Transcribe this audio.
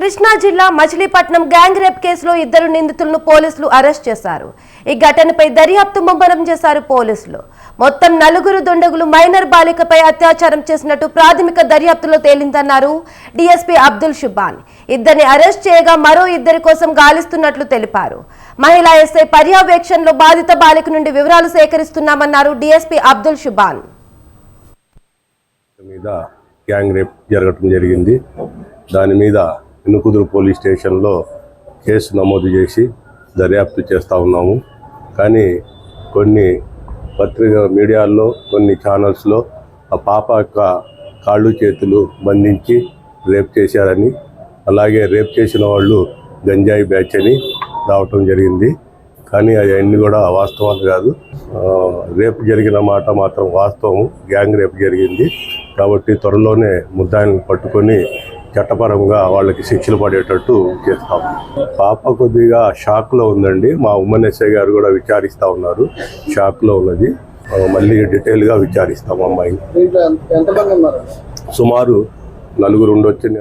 కృష్ణా జిల్లా Machilipatnam gang rape కేసులో ఇద్దరు నిందితులను పోలీసులు అరెస్ట్ చేశారు. ఈ ఘటనపై దర్యాప్తు ముమ్మరం చేశారు పోలీసులు. మొత్తం నలుగురు దుండగులు మైనర్ బాలికపై అత్యాచారం చేసినట్టు ప్రాథమిక దర్యాప్తులో తేలిందన్నారు డీఎస్పీ అబ్దుల్ షుబాన్ ఇద్దరిని అరెస్ట్ చేయగా మరో ఇద్దరి కోసం గాలిస్తున్నట్లు తెలిపారు. మహిళా ఎస్ఐ పర్యవేక్షణలో బాధిత బాలిక నుండి వివరాలు సేకరిస్తున్నామన్నారు డీఎస్పీ అబ్దుల్ షుబాన్ మీద గ్యాంగ్ రేప్ జరగటం జరిగింది. దాని మీద ఇనుకుదురు పోలీస్ స్టేషన్లో కేసు నమోదు చేసి దర్యాప్తు చేస్తూ ఉన్నాము. కానీ కొన్ని పత్రిక మీడియాల్లో కొన్ని ఛానల్స్లో ఆ పాప యొక్క కాళ్ళు చేతులు బంధించి రేప్ చేశారని అలాగే రేప్ చేసిన వాళ్ళు గంజాయి బ్యాచ్ అని రావటం జరిగింది. కానీ అవన్నీ కూడా వాస్తవాలు కాదు. రేపు జరిగిన మాట మాత్రం వాస్తవం. గ్యాంగ్ రేపు జరిగింది. కాబట్టి త్వరలోనే ముద్దాయిలను పట్టుకొని చట్టపరంగా వాళ్ళకి శిక్షలు పడేటట్టు చేస్తాం. పాప కొద్దిగా షాక్లో ఉందండి. మా ఉమ్మన్ ఎస్ఐ గారు కూడా విచారిస్తూ ఉన్నారు. షాక్లో ఉన్నది. ఆ, మళ్ళీ డీటెయిల్గా విచారిస్తాం దీంట్లో ఎంత- ఎంతమంది ఉన్నారు? సుమారు నలుగురు ఉండొచ్చని